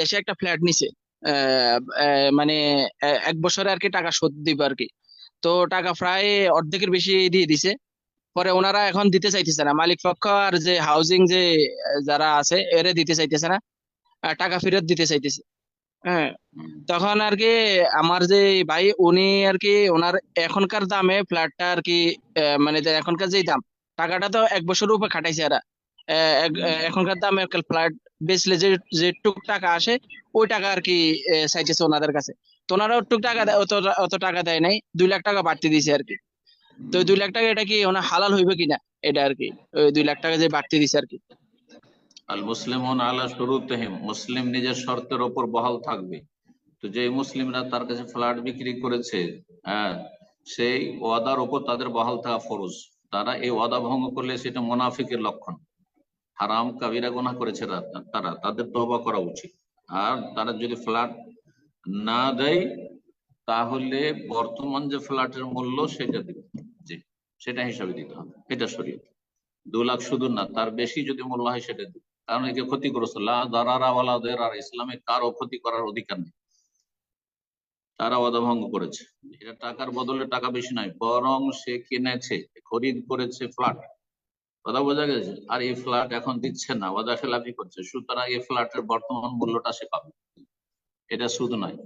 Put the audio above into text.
দেশে একটা ফ্ল্যাট নিছে মানে এক বছরে আর কি টাকা শোধ দিবে আর কি। তো টাকা প্রায় অর্ধেকের বেশি দিয়ে দিছে। পরে ওনারা এখন দিতে চাইতেছে না। মালিক পক্ষ আর যে হাউজিং যে, যারা আছে, এরে দিতে চাইতেছে না। টাকা ফেরত দিতে চাইতেছে। হ্যাঁ তখন আর কি আমার যে ভাই, উনি আর কি ওনার এখনকার দামে ফ্ল্যাটটা আর কি মানে এখনকার যেই দাম, টাকাটা তো এক বছরের উপর খাটাইছে এরা। এখনকার দামে ফ্ল্যাট বেচলে যে যে টুক টাকা আসে, ওই টাকা আর কি চাইতেছে ওনাদের কাছে। তো ওনারা টুক টাকা অত অত টাকা দেয় নাই, দুই লাখ টাকা বাড়তি দিছে আর কি। তো দুই লাখ টাকা এটা কি, ওনার হালাল হইবে কিনা, এটা আর কি, ওই দুই লাখ টাকা যে বাড়তি দিছে আর কি। আল মুসলিমুন আলা শুরুতহিম, মুসলিম নিজের শর্তের ওপর বহাল থাকবে। তো যে মুসলিমরা তার কাছে ফ্ল্যাট বিক্রি করেছে হ্যাঁ সেই ওয়াদার ওপর তাদের বহাল থাকা ফরজ। তারা এই ওয়াদা ভঙ্গ করলে সেটা মোনাফিকের লক্ষণ। হারাম কাবিরা গোনা করেছে তারা, তাদের তবা করা উচিত। আর তারা যদি ফ্ল্যাট না দেয়, তাহলে বর্তমান যে ফ্ল্যাটের মূল্য সেটা দিবে। জি, সেটা হিসাবে দিতে হবে। এটা শরীয়ত। দু লাখ শুধু না, তার বেশি যদি মূল্য হয় সেটা দিবে। কারণ একে ক্ষতিগ্রস্ত। লা দারারা দেরার ইসলামে কারও ক্ষতি করার অধিকার নেই। তারা ওয়াদা করেছে। এটা টাকার বদলে টাকা বেশি নয়, বরং সে কিনেছে, খরিদ করেছে ফ্ল্যাট কথা বোঝা গেছে? আর এই ফ্ল্যাট এখন দিচ্ছে না। ওয়াদা খেলাপি করছে। সুতরাং এই ফ্ল্যাটের বর্তমান মূল্যটা সে পাবে। এটা শুধু নয়।